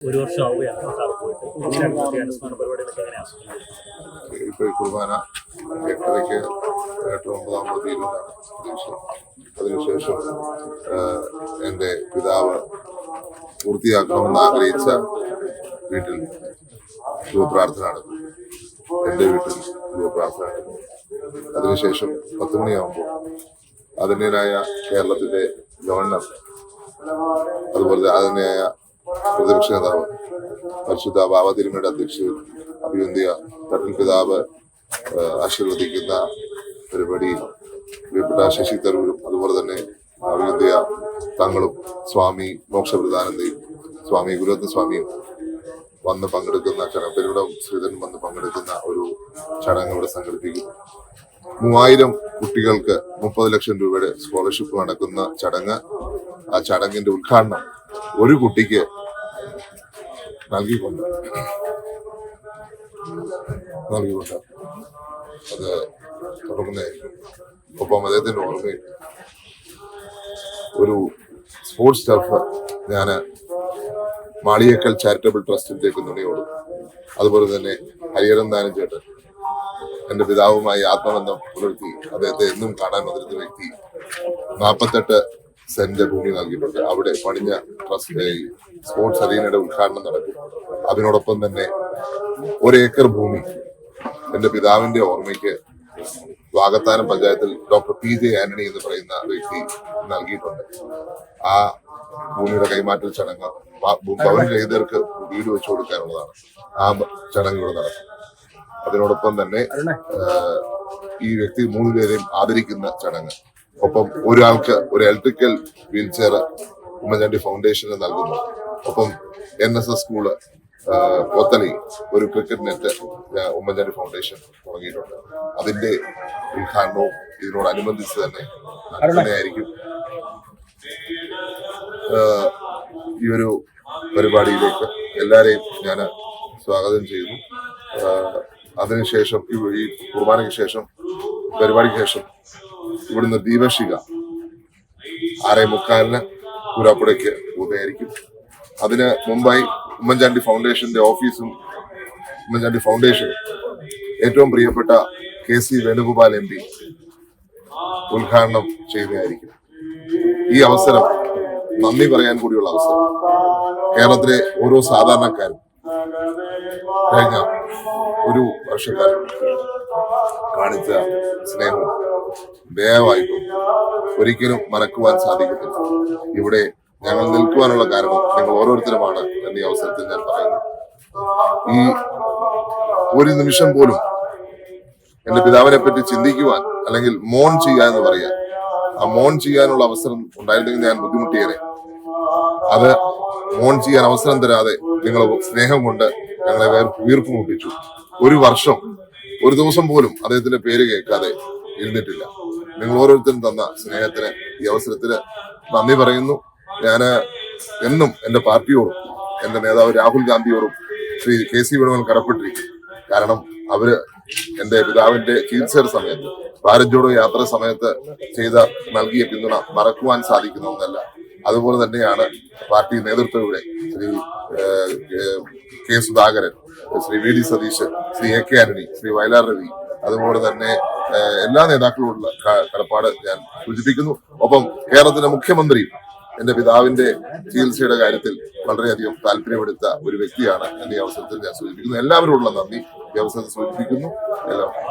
ഒരു വർഷം ആവുകയാണ് പോയിട്ട്. കുർബാന എട്ടരയ്ക്ക് എട്ട് ഒമ്പതാമത് അതിനുശേഷം എന്റെ പിതാവ് പൂർത്തിയാക്കണമെന്ന് ആഗ്രഹിച്ച വീട്ടിൽ ശുഭപ്രാർത്ഥന നടക്കും എന്റെ വീട്ടിൽ ശുഭപ്രാർത്ഥന നടക്കും അതിനുശേഷം പത്ത് മണിയാകുമ്പോൾ അതിന്റെതായ കേരളത്തിന്റെ ഗവർണർ അതുപോലെ അതിന്റെതായ പ്രതിപക്ഷ നേതാവ് പരിശുദ്ധ ബാബ തിരുമയുടെ അഭിനന്ദിയ തട്ടൻ പിതാവ് ആശീർവദിക്കുന്ന പരിപാടി പ്രിയപ്പെട്ട ശശി തരൂരും അതുപോലെ തന്നെ അഭിനന്ദിയ തങ്ങളും സ്വാമി മോക്ഷപ്രധാനന്ദയും സ്വാമി ഗുരുരത്ന സ്വാമിയും വന്ന് പങ്കെടുക്കുന്ന ചടങ്ങ് പെരുവിടം ശ്രീധരൻ വന്ന് പങ്കെടുക്കുന്ന ഒരു ചടങ്ങ് ഇവിടെ സംഘടിപ്പിക്കുന്നു. മൂവായിരം കുട്ടികൾക്ക് മുപ്പത് ലക്ഷം രൂപയുടെ സ്കോളർഷിപ്പ് നടക്കുന്ന ചടങ്ങ്. ആ ചടങ്ങിന്റെ ഉദ്ഘാടനം ഒരു കുട്ടിക്ക് നൽകിക്കൊണ്ട് നൽകിക്കൊണ്ട് അത് തുടങ്ങുന്നതായിരിക്കും ഒപ്പം അദ്ദേഹത്തിന്റെ ഓർമ്മയിൽ ഒരു സ്പോർട്സ് ടർഫ് ഞാൻ മാളിയേക്കൽ ചാരിറ്റബിൾ ട്രസ്റ്റിലേക്ക് നുണിയോടും അതുപോലെ തന്നെ ഹരിഹരൻ ദാനം ചേട്ടൻ എന്റെ പിതാവുമായി ആത്മബന്ധം പുലർത്തി അദ്ദേഹത്തെ എന്നും കാണാൻ വന്നിരുന്ന വ്യക്തി നാൽപ്പത്തെട്ട് സെന്റ് ഭൂമി നൽകിയിട്ടുണ്ട്. അവിടെ പണിഞ്ഞ ട്രസ്റ്റ് ഈ സ്പോർട്സ് അരീനയുടെ ഉദ്ഘാടനം നടക്കും. അതിനോടൊപ്പം തന്നെ ഒരേക്കർ ഏക്കർ ഭൂമി എന്റെ പിതാവിന്റെ ഓർമ്മയ്ക്ക് വാകത്താനം പഞ്ചായത്തിൽ ഡോക്ടർ പി ജെ ആന്റണി എന്ന് പറയുന്ന വ്യക്തി നൽകിയിട്ടുണ്ട്. ആ ഭൂമിയുടെ കൈമാറ്റൽ ചടങ്ങ് ഭവൻ രഹിതർക്ക് വീട് വെച്ചു കൊടുക്കാനുള്ളതാണ്. ആ ചടങ്ങുകൾ ചടങ്ങ് നടക്കും. അതിനോടൊപ്പം തന്നെ ഈ വ്യക്തി മൂന്ന് പേരെയും ആദരിക്കുന്ന ചടങ്ങ്. ഒപ്പം ഒരാൾക്ക് ഒരു ഇലക്ട്രിക്കൽ വീൽ ചെയർ ഉമ്മൻചാണ്ടി ഫൗണ്ടേഷന് നൽകുന്നു. ഒപ്പം N S S school Kothali ഒരു ക്രിക്കറ്റ് നെറ്റ് ഉമ്മൻചാണ്ടി ഫൗണ്ടേഷൻ തുടങ്ങിയിട്ടുണ്ട്. അതിന്റെ ഉദ്ഘാടനവും ഇതിനോടനുബന്ധിച്ച് തന്നെ തന്നെയായിരിക്കും ഈ ഒരു പരിപാടിയിലേക്ക് എല്ലാരെയും ഞാൻ സ്വാഗതം ചെയ്യുന്നു. അതിനുശേഷം ഈ കുർബാനയ്ക്ക് ശേഷം പരിപാടിക്ക് ശേഷം ഇവിടുന്ന് ദീപശിക ആറേ മുക്കാലിന് പുരാപ്പുഴയ്ക്ക് പോകുന്നതായിരിക്കും അതിന് മുമ്പായി ഉമ്മൻചാണ്ടി ഫൗണ്ടേഷന്റെ ഓഫീസും ഉമ്മൻചാണ്ടി ഫൗണ്ടേഷൻ ഏറ്റവും പ്രിയപ്പെട്ട K C Venugopal M P ഉദ്ഘാടനം ചെയ്യുന്നതായിരിക്കും ഈ അവസരം നന്ദി പറയാൻ കൂടിയുള്ള അവസരം. കേരളത്തിലെ ഓരോ സാധാരണക്കാരും കഴിഞ്ഞ ഒരു വർഷക്കാരൻ കാണിച്ച സ്നേഹവും ദയവായിട്ടും ഒരിക്കലും മറക്കുവാൻ സാധിക്കത്തില്ല. ഇവിടെ ഞങ്ങൾ നിൽക്കുവാനുള്ള കാരണം നിങ്ങൾ ഓരോരുത്തരുമാണ് എന്ന ഈ അവസരത്തിൽ ഞാൻ പറയുന്നു. ഈ ഒരു നിമിഷം പോലും എന്റെ പിതാവിനെ പറ്റി ചിന്തിക്കുവാൻ അല്ലെങ്കിൽ മോൺ ചെയ്യുക എന്ന് പറയാൻ ആ മോൺ ചെയ്യാനുള്ള അവസരം ഉണ്ടായിരുന്നെങ്കിൽ ഞാൻ ബുദ്ധിമുട്ടിയേനെ. അത് മോൺ ചെയ്യാൻ അവസരം തരാതെ നിങ്ങൾ സ്നേഹം കൊണ്ട് ഞങ്ങളെ വേർ- വീർപ്പ് മുട്ടിച്ചു ഒരു വർഷം ഒരു ദിവസം പോലും അദ്ദേഹത്തിന്റെ പേര് കേൾക്കാതെ ഇരുന്നിട്ടില്ല നിങ്ങൾ ഓരോരുത്തരും തന്ന സ്നേഹത്തിന് ഈ അവസരത്തിൽ നന്ദി പറയുന്നു. ഞാൻ എന്നും എന്റെ പാർട്ടിയോടും എന്റെ നേതാവ് രാഹുൽ ഗാന്ധിയോടും ശ്രീ കെ സി വേണുഗോപാൽ കടപ്പെട്ടിരിക്കും കാരണം അവർ എന്റെ പിതാവിന്റെ ചികിത്സയുടെ സമയത്ത് ഭാരത് ജോഡോ യാത്ര സമയത്ത് ചെയ്ത നൽകിയ പിന്തുണ മറക്കുവാൻ സാധിക്കുന്ന ഒന്നല്ല അതുപോലെ തന്നെയാണ് party നേതൃത്വത്തിലൂടെ Shri K Sudhakaran Shri V D Satheesan Shri A K Antony Shri Vayalar Ravi അതുപോലെ തന്നെ എല്ലാ നേതാക്കളോടുള്ള കടപ്പാട് ഞാൻ സൂചിപ്പിക്കുന്നു. ഒപ്പം കേരളത്തിന്റെ മുഖ്യമന്ത്രി എന്റെ പിതാവിന്റെ ചികിത്സയുടെ കാര്യത്തിൽ വളരെയധികം താല്പര്യമെടുത്ത ഒരു വ്യക്തിയാണ് എന്ന ഈ അവസരത്തിൽ ഞാൻ സൂചിപ്പിക്കുന്നു. എല്ലാവരോടുള്ള നന്ദി. ഈ അവസരത്തിൽ സൂചിപ്പിക്കുന്നു. എല്ലാവർക്കും